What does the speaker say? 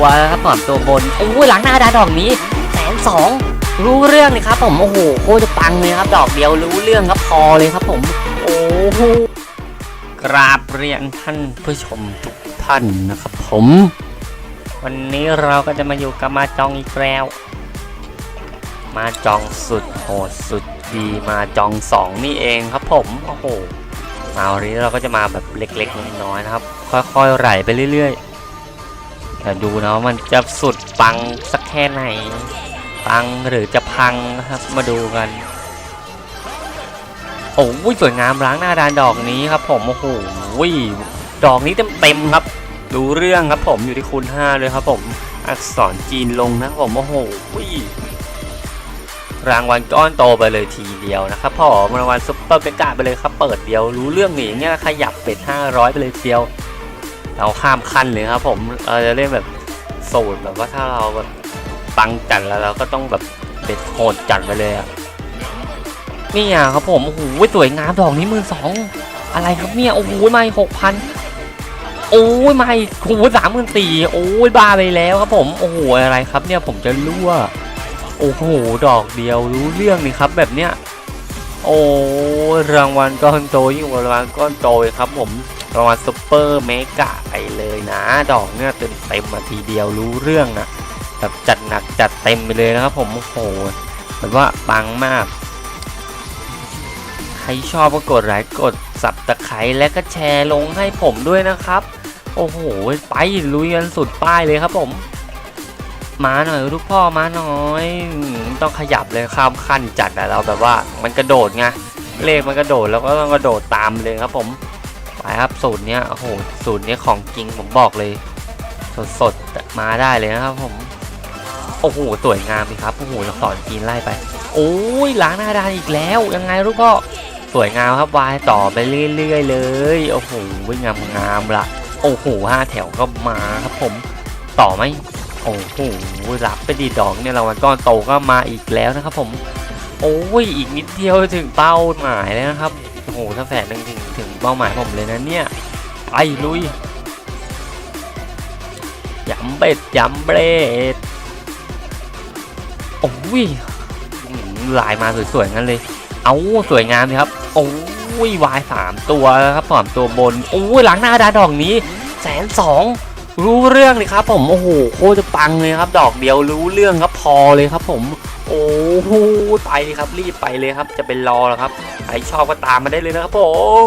ตัวครับผมตัวบนโอ้ยหลังหน้าดาดอกนี้แสนสองรู้เรื่องเลยครับผมโอ้โหโคตรจะปังเลยครับ ดอกเดียวรู้เรื่องครับพอเลยครับผม โอ้โหกราบเรียนท่านผู้ชมทุกท่านนะครับผม วันนี้เราก็จะมาอยู่กับมาจองอีกแล้ว มาจองสุดโหดสุดดีมาจองสองนี่เองครับผมโอ้โหมาวันนี้เราก็จะมาแบบเล็กๆน้อยๆนะครับ ค่อยๆไหลไปเรื่อยๆ เดี๋ยวดูนะว่ามันจะสุดปังสักแค่ไหน ปังหรือจะพังนะครับมาดูกัน โอ้ยสวยงามล้างหน้าดานดอกนี้ครับ ผมโอ้โหดอกนี้เต็มๆครับ ดูเรื่องครับผมอยู่ที่คูณ5เลยครับ ผมอักษรจีนลงนะครับผมโอ้โหรางวัลก้อนโตไปเลยทีเดียวนะครับผมรางวัลซุปเปอร์เบกาไปเลยครับ เปิดเดียวรู้เรื่องหนีเงี้ยขยับเป็น500 ไปเลยเดียว เราข้ามขั้นเลยครับ ผมเราจะเล่นแบบสูตรแบบว่าถ้าเราแบบปังจัดแล้วเราก็ต้องแบบเด็ดโหดจัดไปเลยอะนี่อะครับผมโอ้โหสวยงามดอกนี้มือสองอะไรครับเนี่ยโอ้โหไม่หกพันโอ้ยไม่โอ้สามหมื่นสี่โอ้ยบ้าไปแล้วครับผมโอ้โหอะไรครับเนี่ยผมจะรั่วโอ้โหดอกเดียวรู้เรื่องนี่ครับแบบเนี้ยโอ้รางวัลก้อนโตยิ่งกว่ารางวัลก้อนโตครับผม รางวัลซุปเปอร์เมกะไปเลยนะ ดอกเนี่ยเต็มเต็มมาทีเดียวรู้เรื่องนะแบบจัดหนักจัดเต็มไปเลยนะครับผมโอ้โหแบบว่าปังมาก ใครชอบก็กดไลค์กดสับตะไคร้และก็แชร์ลงให้ผมด้วยนะครับ โอ้โห ไปลุยกันสุดป้ายเลยครับผมมาหน่อยลูกพ่อมาหน่อยต้องขยับเลยข้ามขั้นจัดอะเราแบบว่ามันกระโดดไงเลขมันกระโดดแล้วก็ต้องกระโดดตามเลยครับผม ไปครับสูตรเนี้ยโอ้โหสูตรเนี้ยของจริงผมบอกเลย สดสดมาได้เลยนะครับผม โอ้โหสวยงามเลยครับโอ้โหสอนจีนไล่ไป โอ้ยล้างหน้าดานอีกแล้ว ยังไงลูกพ่อสวยงามครับวายต่อไปเรื่อยๆเลยโอ้โหงามงามละโอ้โหห้าแถวก็มาครับผม ต่อไหมโอ้โหรับไปดีดอกเนี่ยรางวัลก้อนโตก็มาอีกแล้วนะครับผม โอ้ยอีกนิดเดียวถึงเป้าหมายแล้วนะครับ อ้โหถ้าแฝดหนึ่งถึงถึงเป้าหมายผมเลยนะเนี่ยไปลุยย้ำเบ็ดย้ำเบรดโอ้ยลายมาสวยๆงั้นเลย เอาสวยงามเลยครับ โอ้ยวายสามตัวแล้วครับสามตัวบน โอ้ยหลังหน้าดาดอกนี้แสนสอง รู้เรื่องเลยครับ ผมโอ้โหโคตรจะปังเลยครับ ดอกเดียวรู้เรื่องครับพอเลยครับ ผม โอ้โหไปเลยครับรีบไปเลยครับ จะเป็นรอแล้วครับใครชอบก็ตามมาได้เลยนะครับผม